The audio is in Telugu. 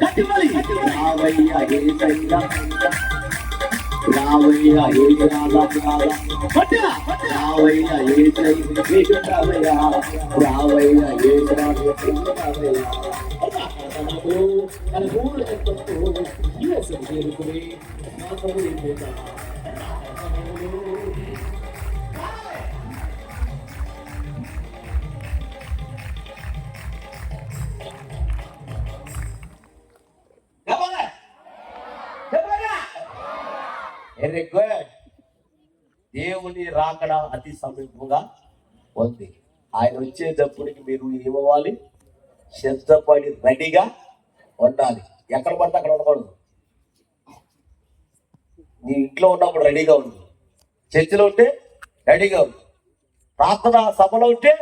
గట్టిమని రావయ్య ఏసునాథ పట్టుగా రావయ్య ఏసై నీకు రావయ్య. వెరీ గుడ్ దేవుని రాకడ అతి సమీపంగా ఉంది. ఆయన వచ్చేటప్పటికి మీరు ఏమవ్వాలి? సిద్ధపడి రెడీగా ఉండాలి. ఎక్కడ పడితే అక్కడ ఉండకూడదు. నీ ఇంట్లో ఉన్నప్పుడు రెడీగా ఉండు. చర్చిలో ఉంటే రెడీగా ఉండు. ప్రార్థన సభలో ఉంటే